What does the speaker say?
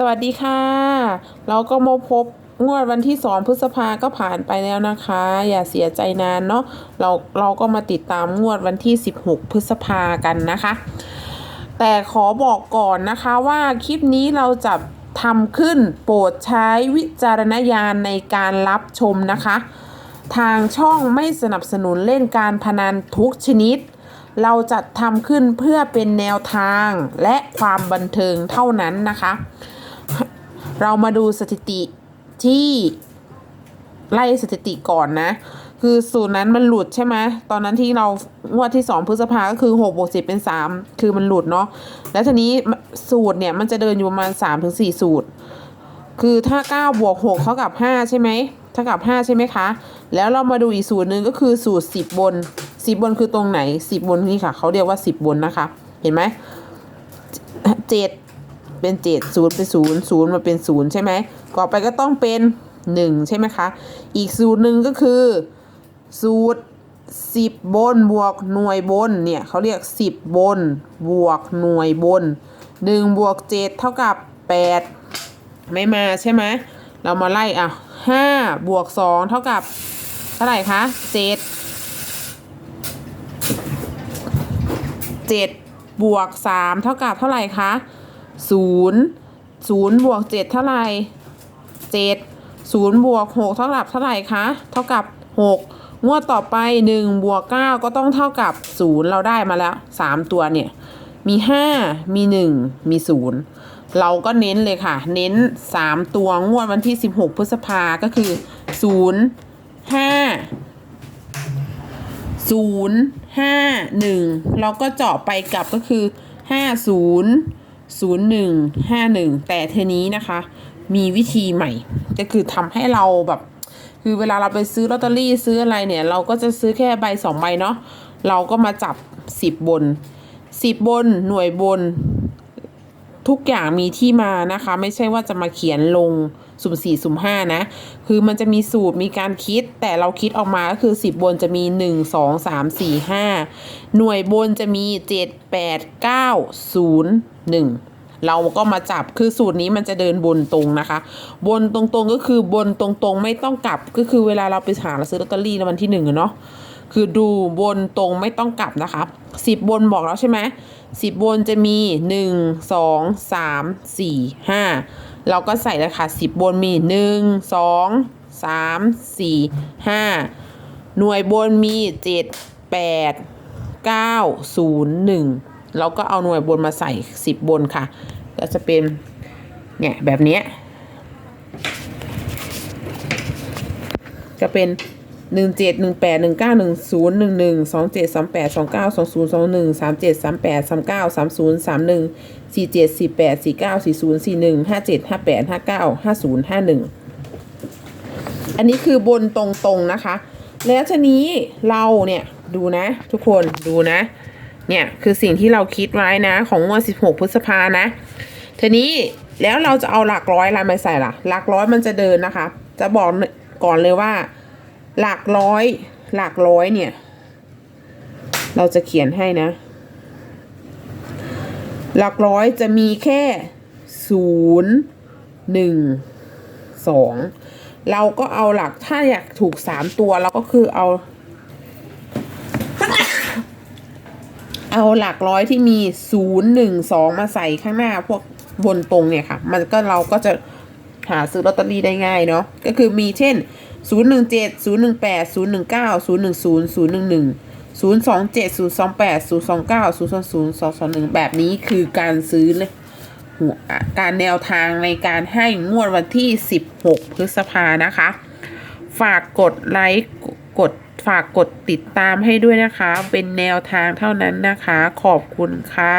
สวัสดีค่ะ เราก็มาพบงวดวันที่สองพฤษภาก็ผ่านไปแล้วนะคะ อย่าเสียใจนานเนาะเราเราก็มาติดตามงวดวันที่ 16 พฤษภากันนะคะ แต่ขอบอกก่อนนะคะว่าคลิปนี้เราจะทำขึ้นโปรดใช้วิจารณญาณในการรับชมนะคะ ทางช่องไม่สนับสนุนเล่นการพนันทุกชนิด เราจัดทำขึ้นเพื่อเป็นแนวทางและความบันเทิงเท่านั้นนะคะ เรามาดูสถิติที่ไล่สถิติก่อนนะ คือสูตรนั้นมันหลุดใช่ไหมตอนนั้นที่เรางวดที่ 2 พฤษภาก็คือ6บวก10 เป็น 3 คือมันหลุดเนาะแล้วทีนี้สูตรเนี่ยมันจะเดินอยู่ประมาณ3ถึง4สูตร คือถ้า 9 บวก6เท่ากับ 5 ใช่ไหมเท่ากับ 5 ใช่ไหมคะ แล้วเรามาดูอีกสูตรหนึ่งก็คือสูตร 10 บน 10 บนคือตรงไหน 10 บนนี่ค่ะ เขาเรียกว่า 10 บนนะคะ เห็นไหมเจ็ด เป็นเจ็ดศูนย์เป็นศูนย์ศูนย์มาเป็นศูนย์ใช่ไหมต่อไปก็ต้องเป็นหนึ่งใช่ไหมคะ อีกสูตรหนึ่งก็คือ สูตรสิบบนบวกหน่วยบนเนี่ยเขาเรียกสิบบนบวกหน่วยบนหนึ่งบวกเจ็ดเท่ากับแปดไม่มาใช่ไหมเรามาไล่อะห้าบวกสองเท่ากับเท่าไหร่คะเจ็ดเจ็ดบวกสามเท่ากับเท่าไหร่คะ ศูนย์ศูนย์บวกเจ็ดเท่าไหร่เจ็ดศูนย์บวกหกเท่ากับเท่าไหร่คะเท่ากับหกงวดต่อไปหนึ่งบวกเก้าก็ต้องเท่ากับศูนย์เราได้มาแล้วสามตัวเนี่ย มีห้ามีหนึ่งมีศูนย์เราก็เน้นเลยค่ะ เน้นสามตัวงวดวันที่สิบหกพฤษภาก็คือศูนย์ห้าศูนย์ห้าหนึ่งเราก็เจาะไปกลับก็คือห้าศูนย์หนึ่งห้าหนึ่งแต่เทนี้นะคะ มีวิธีใหม่ ก็คือทำให้เราแบบ คือเวลาเราไปซื้อลอตเตอรี่ซื้ออะไรเนี่ย เราก็จะซื้อแค่ใบสองใบเนาะเราก็มาจับสิบบนสิบบนหน่วยบน ทุกอย่างมีที่มานะคะ ไม่ใช่ว่าจะมาเขียนลง สุ่มสี่สุ่มห้านะ คือมันจะมีสูตรมีการคิด แต่เราคิดออกมาก็คือสิบบนจะมีหนึ่งสองสามสี่ห้าหน่วยบนจะมีเจ็ดแปดเก้าศูนย์หนึ่งเราก็มาจับคือสูตรนี้มันจะเดินบนตรงนะคะ บนตรงๆก็คือบนตรงๆ ไม่ต้องกลับก็คือเวลาเราไปหาซื้อลอตเตอรี่ในวันที่หนึ่งอะเนาะ คือดูบนตรงไม่ต้องกลับนะคะสิบบนบอกแล้วใช่ไหมสิบบนจะมีหนึ่งสองสามสี่ห้าเราก็ใส่เลยค่ะสิบบนมีหนึ่งสองสามสี่ห้าหน่วยบนมีเจ็ดแปดเก้าศูนย์หนึ่งเราก็เอาหน่วยบนมาใส่สิบบนค่ะ ก็จะเป็นเนี่ยแบบนี้จะเป็น หนึ่งเจ็ดหนึ่งแปดหนึ่งเก้าหนึ่งศูนย์หนึ่งหนึ่งสองเจ็ดสามแปดสองเก้าสองศูนย์สองหนึ่งสามเจ็ดสามแปดสามเก้าสามศูนย์สามหนึ่งสี่เจ็ดสี่แปดสี่เก้าสี่ศูนย์สี่หนึ่งห้าเจ็ดห้าแปดห้าเก้าห้าศูนย์ห้าหนึ่งอันนี้คือบนตรงๆนะคะ แล้วทีนี้เราเนี่ยดูนะ ทุกคนดูนะ เนี่ยคือสิ่งที่เราคิดไว้นะ ของงวด16 พฤษภานะทีนี้แล้วเราจะเอาหลักร้อยอะไรมาใส่ล่ะ หลักร้อยมันจะเดินนะคะ จะบอกก่อนเลยว่า หลักร้อย หลักร้อยเนี่ย เราจะเขียนให้นะ หลักร้อยจะมีแค่ศูนย์หนึ่งสองเราก็เอาหลักถ้าอยากถูกสามตัวเราก็คือเอา เอาหลักร้อยที่มีศูนย์หนึ่งสองมาใส่ข้างหน้าพวกบนตรงเนี่ยค่ะ มันก็เราก็จะหาซื้อลอตเตอรี่ได้ง่ายเนาะก็คือมีเช่น ศูนย์หนึ่งเจ็ดศูนย์หนึ่งแปดศูนย์หนึ่งเก้าศูนย์หนึ่งศูนย์ศูนย์หนึ่งหนึ่งศูนย์สองเจ็ดศูนย์สองแปดศูนย์สองเก้าศูนย์สองศูนย์สองสองหนึ่งแบบนี้คือการซื้อเลยการแนวทางในการให้งวดวันที่สิบหกพฤษภานะคะ ฝากกดไลค์กดฝากกดติดตามให้ด้วยนะคะ เป็นแนวทางเท่านั้นนะคะ ขอบคุณค่ะ